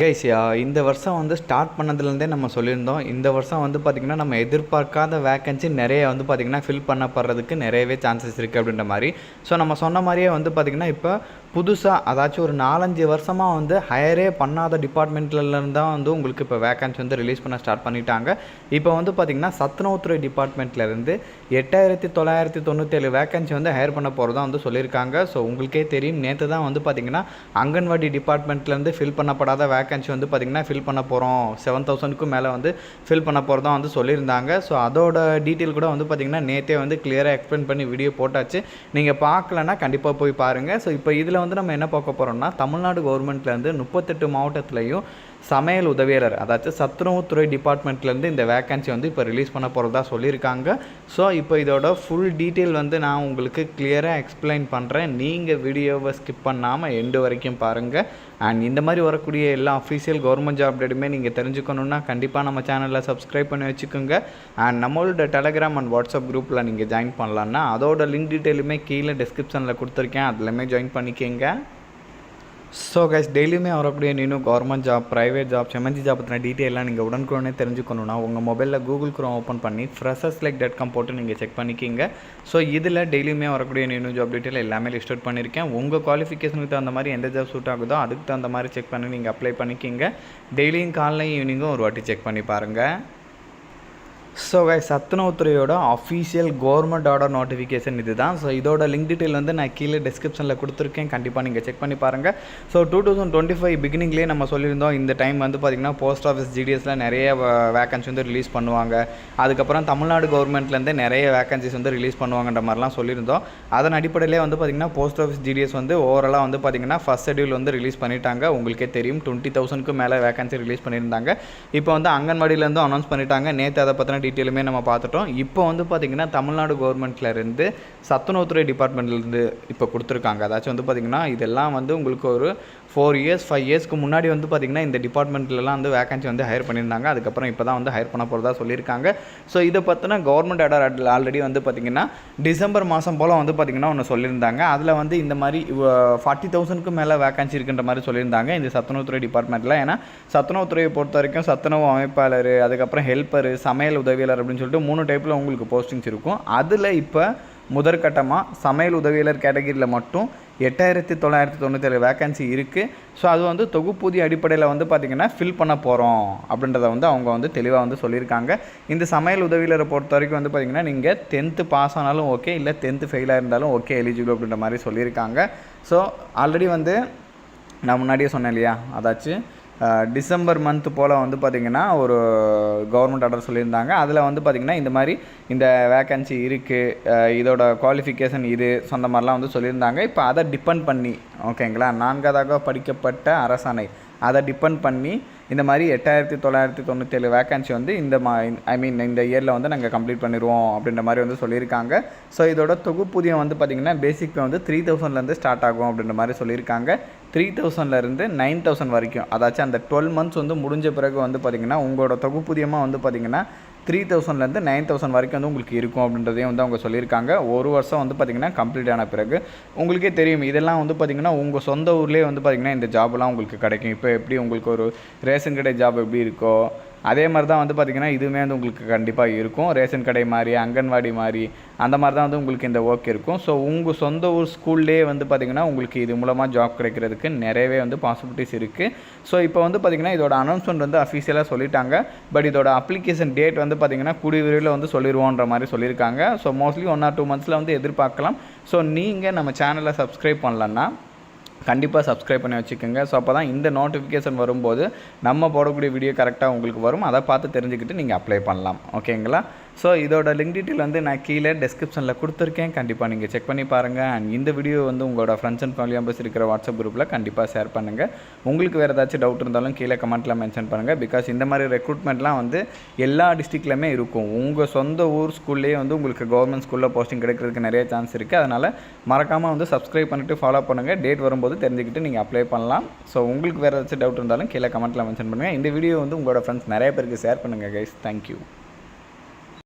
Guys இந்த வருஷம் வந்து ஸ்டார்ட் பண்ணதுலேருந்தே நம்ம சொல்லியிருந்தோம். இந்த வருஷம் வந்து பார்த்திங்கன்னா நம்ம எதிர்பார்க்காத வேக்கன்சி நிறைய வந்து பார்த்திங்கன்னா ஃபில் பண்ணப்படுறதுக்கு நிறையவே சான்சஸ் இருக்குது அப்படின்ற மாதிரி. ஸோ நம்ம சொன்ன மாதிரியே வந்து பார்த்திங்கன்னா இப்போ புதுசாக அதாச்சும் ஒரு நாலஞ்சு வருஷமாக வந்து ஹையரே பண்ணாத டிபார்ட்மெண்ட்லேருந்து தான் வந்து உங்களுக்கு இப்போ வேக்கன்சி வந்து ரிலீஸ் பண்ண ஸ்டார்ட் பண்ணிட்டாங்க. இப்போ வந்து பார்த்திங்கன்னா சத்துணவுத்துறை டிபார்ட்மெண்ட்லேருந்து எட்டாயிரத்தி தொள்ளாயிரத்தி தொண்ணூற்றேழு வேக்கன்சி வந்து ஹையர் பண்ண போகிறதா வந்து சொல்லியிருக்காங்க. ஸோ உங்களுக்கே தெரியும். நேற்று தான் வந்து பார்த்திங்கன்னா அங்கன்வாடி டிபார்ட்மெண்ட்லேருந்து ஃபில் பண்ணப்படாத வேக்கன்சி வந்து பார்த்திங்கன்னா ஃபில் பண்ண போகிறோம் செவன் தௌசண்ட்க்கும் மேலே வந்து ஃபில் பண்ண போகிறதா வந்து சொல்லியிருந்தாங்க. ஸோ அதோட டீட்டெயில் கூட வந்து பார்த்திங்கன்னா நேற்றே வந்து கிளியராக எக்ஸ்பிளைன் பண்ணி வீடியோ போட்டாச்சு. நீங்கள் பார்க்கலன்னா கண்டிப்பாக போய் பாருங்கள் ஸோ இப்போ இதில் வந்து நம்ம என்ன பார்க்க போகிறோம்னா தமிழ்நாடு கவர்மெண்ட்லேருந்து முப்பத்தெட்டு மாவட்டத்துலேயும் சமையல் உதவியாளர் அதாச்சும் சத்துணவுத்துறை டிபார்ட்மெண்ட்லேருந்து இந்த வேக்கன்சி வந்து இப்போ ரிலீஸ் பண்ண போகிறதா சொல்லியிருக்காங்க. ஸோ இப்போ இதோட ஃபுல் டீட்டெயில் வந்து நான் உங்களுக்கு கிளியராக எக்ஸ்பிளைன் பண்ணுறேன் நீங்கள் வீடியோவை ஸ்கிப் பண்ணாமல் எண்டு வரைக்கும் பாருங்கள் அண்ட் இந்த மாதிரி வரக்கூடிய எல்லா அஃபீஷியல் கவர்மெண்ட் ஜாப் அப்டேட்டுமே நீங்கள் தெரிஞ்சுக்கணுன்னா கண்டிப்பாக நம்ம சேனலில் சப்ஸ்கிரைப் பண்ணி வச்சுக்கோங்க. அண்ட் நம்மளோட டெலகிராம் அண்ட் வாட்ஸ்அப் குரூப்பில் நீங்கள் ஜாயின் பண்ணலான்னா அதோட லிங்க் டீட்டெயிலுமே கீழே டிஸ்கிரிப்ஷனில் கொடுத்துருக்கேன். அதுலேயுமே ஜாயின் பண்ணிக்கோங்க. ஸோ கைஸ் டெய்லியுமே வரக்கூடிய நீனும் government job private job MNG job பற்றின டீட்டெயிலாம் நீங்கள் உடனுக்குடனே தெரிஞ்சுக்கணுன்னா உங்கள் மொபைலில் கூகுள் குரோம் ஓப்பன் பண்ணி ஃப்ரெஷர்ஸ் லைக் டாட் காம் போட்டு நீங்கள் செக் பண்ணிக்கிங்க. ஸோ இதில் டெய்லியுமே வரக்கூடிய நியூ ஜாப் டீட்டெயில் எல்லாமே லிஸ்ட் அவுட் பண்ணியிருக்கேன் உங்கள் குவாலிஃபிகேஷனுக்கு தகுந்த மாதிரி எந்த ஜாப் சூட் ஆகுதோ அதுக்கு தகுந்த மாதிரி செக் பண்ணி நீங்கள் அப்ளை பண்ணிக்கிங்க. டெய்லியும் காலையும் ஈவினிங்கும் ஒரு வாட்டி செக் பண்ணி பாருங்கள் ஸோ கை சத்துணவுத்துறையோட அஃபீஷியல் கவர்மெண்ட் ஆர்டர் நோட்டிஃபிகேஷன் இது தான் ஸோ இதோட லிங்க் டீட்டெயில் வந்து நான் கீழே டிஸ்கிரிப்ஷனில் கொடுத்துருக்கேன். கண்டிப்பாக நீங்கள் செக் பண்ணி பாருங்கள் so two thousand twenty five பிகினிங்லேயே நம்ம சொல்லியிருந்தோம் இந்த டைம் வந்து பார்த்திங்கன்னா போஸ்ட் ஆஃபீஸ் ஜிடிஎஸில் நிறைய வேக்கன்சி வந்து ரிலீஸ் பண்ணுவாங்க. அதுக்கப்புறம் தமிழ்நாடு கவர்மெண்ட்லேருந்து நிறைய வேக்கன்சிஸ் வந்து ரிலீஸ் பண்ணுவாங்கன்ற மாதிரிலாம் சொல்லியிருந்தோம். அதன் அடிப்படையிலே வந்து பார்த்திங்கன்னா போஸ்ட் ஆஃபீஸ் ஜிடிஎஸ் வந்து ஓவராலாக வந்து பார்த்திங்கன்னா ஃபஸ்ட் ஷெடியூல் வந்து ரிலீஸ் பண்ணிட்டாங்க. உங்களுக்கே தெரியும் டுவெண்ட்டி தௌசண்ட்க்கு மேலே வேகன்சி ரிலீஸ் பண்ணியிருந்தாங்க. இப்போ வந்து அங்கன்வாடியிலேருந்து அனௌன்ஸ் பண்ணிட்டாங்க. நேற்று அதை பற்றின டீட்டெயிலுமே நம்ம பார்த்துட்டோம். இப்போ வந்து பார்த்திங்கன்னா தமிழ்நாடு கவர்மெண்ட்லேருந்து சத்துணவுத்துறை டிபார்ட்மெண்ட்லேருந்து இப்போ கொடுத்துருக்காங்க. அதாச்சும் வந்து பார்த்திங்கன்னா இதெல்லாம் வந்து உங்களுக்கு ஒரு ஃபோர் இயர்ஸ் ஃபைவ் இயர்ஸ்க்கு முன்னாடி வந்து பார்த்திங்கன்னா இந்த டிபார்ட்மெண்ட்லலாம் வந்து வேகன்சி வந்து ஹையர் பண்ணியிருந்தாங்க. அதுக்கப்புறம் இப்போ தான் வந்து ஹையர் பண்ண போகிறதா சொல்லியிருக்காங்க. ஸோ இதை பற்றின கவர்மெண்ட் ஆர்டர் ஆல்ரெடி வந்து பார்த்திங்கன்னா டிசம்பர் மாதம் போல் வந்து பார்த்திங்கன்னா ஒன்று சொல்லியிருந்தாங்க. அதில் வந்து இந்த மாதிரி ஃபார்ட்டி தௌசண்ட்க்கு மேலே வேகன்சி இருக்குன்ற மாதிரி சொல்லியிருந்தாங்க. இந்த சத்துணவுத்துறை டிபார்ட்மெண்ட்டில் ஏன்னா சத்துணவுத்துறையை பொறுத்த வரைக்கும் சத்துணவு அமைப்பாளர் அதுக்கப்புறம் ஹெல்ப்பர் சமையல் உதவியாளர் அப்படின்னு சொல்லிட்டு மூணு டைப்பில் உங்களுக்கு போஸ்டிங்ஸ் இருக்கும். அதில் இப்போ முதற்கட்டமாக சமையல் உதவியாளர் கேட்டகிரியில் மட்டும் எட்டாயிரத்தி தொள்ளாயிரத்தி தொண்ணூற்றேழு வேக்கன்சி இருக்குது ஸோ அது வந்து தொகுப்பூதிய அடிப்படையில் வந்து பார்த்திங்கன்னா ஃபில் பண்ண போகிறோம் அப்படின்றத வந்து அவங்க வந்து தெளிவாக வந்து சொல்லியிருக்காங்க. இந்த சமையல் உதவியாளரை பொறுத்த வரைக்கும் வந்து பார்த்திங்கன்னா நீங்கள் டென்த்து பாஸ் ஆனாலும் ஓகே இல்லை டென்த்து ஃபெயிலாக இருந்தாலும் ஓகே எலிஜிபிள் அப்படின்ற மாதிரி சொல்லியிருக்காங்க. ஸோ ஆல்ரெடி வந்து நான் முன்னாடியே சொன்னேன் இல்லையா அதாச்சும் டிசம்பர் மந்த் போல் வந்து பார்த்திங்கன்னா ஒரு கவர்மெண்ட் ஆர்டர் சொல்லியிருந்தாங்க. அதில் வந்து பார்த்திங்கன்னா இந்த மாதிரி இந்த வேக்கன்சி இருக்குது இதோட குவாலிஃபிகேஷன் இது சொந்த மாதிரிலாம் வந்து சொல்லியிருந்தாங்க. இப்போ அதை டிபெண்ட் பண்ணி ஓகேங்களா நான்காவதாக படிக்கப்பட்ட அரசாணை அதை டிபெண்ட் பண்ணி இந்த மாதிரி எட்டாயிரத்தி தொள்ளாயிரத்தி தொண்ணூற்றேழு வேக்கன்சி வந்து இந்த மா ஐ மீன் இந்த இயரில் வந்து நாங்கள் கம்ப்ளீட் பண்ணிடுவோம் அப்படின்ற மாதிரி வந்து சொல்லியிருக்காங்க. ஸோ இதோட தொகுப்பூதியம் வந்து பார்த்திங்கன்னா பேசிக் பே வந்து த்ரீ தௌசண்ட்லேருந்து ஸ்டார்ட் ஆகும் அப்படின்ற மாதிரி சொல்லியிருக்காங்க. த்ரீ தௌசண்ட்லேருந்து நைன் தௌசண்ட் வரைக்கும். அதாச்சும் அந்த டுவெல் மந்த்ஸ் வந்து முடிஞ்ச பிறகு வந்து பார்த்திங்கன்னா உங்களோட தொகுப்பூதியமாக வந்து பார்த்திங்கன்னா த்ரீ தௌசண்ட்லேருந்து நைன் தௌசண்ட் வரைக்கும் வந்து உங்களுக்கு இருக்கும் அப்படின்றதையும் வந்து அவங்க சொல்லியிருக்காங்க. ஒரு வருஷம் வந்து பார்த்திங்கன்னா கம்ப்ளீட் ஆன பிறகு உங்களுக்கே தெரியும். இதெல்லாம் வந்து பார்த்திங்கன்னா உங்கள் சொந்த ஊர்லேயே வந்து பார்த்திங்கன்னா இந்த ஜாப்லாம் உங்களுக்கு கிடைக்கும். இப்போ எப்படி உங்களுக்கு ஒரு ரேஷன் கடை ஜாப் எப்படி இருக்கோ அதே மாதிரி தான் வந்து பார்த்திங்கன்னா இதுவுமே வந்து உங்களுக்கு கண்டிப்பாக இருக்கும். ரேஷன் கடை மாதிரி அங்கன்வாடி மாதிரி அந்த மாதிரி தான் வந்து உங்களுக்கு இந்த ஒர்க் இருக்கும். ஸோ உங்கள் சொந்த ஊர் ஸ்கூல்லே வந்து பார்த்திங்கன்னா உங்களுக்கு இது மூலமாக ஜாப் கிடைக்கிறதுக்கு நிறையவே வந்து பாசிபிலிட்டிஸ் இருக்குது ஸோ இப்போ வந்து பார்த்திங்கன்னா இதோட அனௌன்ஸ்மெண்ட் வந்து அஃபீஷியலாக சொல்லிட்டாங்க. பட் இதோட அப்ளிகேஷன் டேட் வந்து பார்த்திங்கன்னா கூடிய விரைவில் வந்து சொல்லிடுவோன்ற மாதிரி சொல்லியிருக்காங்க. So mostly one or two மந்த்ஸில் வந்து எதிர்பார்க்கலாம். ஸோ நீங்கள் நம்ம சேனலை சப்ஸ்கிரைப் பண்ணலன்னா கண்டிப்பாக சப்ஸ்கிரைப் பண்ணி வச்சுக்கோங்க. ஸோ அப்போ தான் இந்த நோட்டிஃபிகேஷன் வரும்போது நம்ம போடக்கூடிய வீடியோ கரெக்டாக உங்களுக்கு வரும். அதை பார்த்து தெரிஞ்சுக்கிட்டு நீங்கள் அப்ளை பண்ணலாம். ஓகேங்களா ஸோ இதோட லிங்க் டீட்டெயில் வந்து நான் கீழே டிஸ்கிரிப்ஷனில் கொடுத்துருக்கேன். கண்டிப்பாக நீங்கள் செக் பண்ணி பாருங்கள் அண்ட் இந்த வீடியோ வந்து உங்களோட ஃப்ரெண்ட்ஸ் அண்ட் ஃபேமிலி மெம்பர்ஸ் இருக்கிற வாட்ஸ்அப் குரூப்பில் கண்டிப்பாக ஷேர் பண்ணுங்கள் உங்களுக்கு வேறு ஏதாச்சும் டவுட் இருந்தாலும் கீழே கமெண்ட்டில் மென்ஷன் பண்ணுங்கள் பிகாஸ் இந்த மாதிரி ரெக்ரூட்மெண்ட்லாம் வந்து எல்லா டிஸ்ட்ரிக்ட்லையுமே இருக்கும். உங்கள் சொந்த ஊர் ஸ்கூல்லேயே வந்து உங்களுக்கு கவர்மெண்ட் ஸ்கூலில் போஸ்டிங் கிடைக்கிறதுக்கு நிறைய சான்ஸ் இருக்குது அதனால் மறக்காமல் வந்து சப்ஸ்கிரைப் பண்ணிவிட்டு ஃபாலோ பண்ணுங்கள் டேட் வரும்போது தெரிஞ்சுக்கிட்டு நீங்கள் அப்ளை பண்ணலாம். ஸோ உங்களுக்கு வேறு ஏதாச்சும் டவுட் இருந்தாலும் கீழே கமெண்ட்டில் மென்ஷன் பண்ணுங்கள் இந்த வீடியோ வந்து உங்களோட ஃப்ரெண்ட்ஸ் நிறைய பேருக்கு ஷேர் பண்ணுங்கள் கைஸ் தேங்க்யூ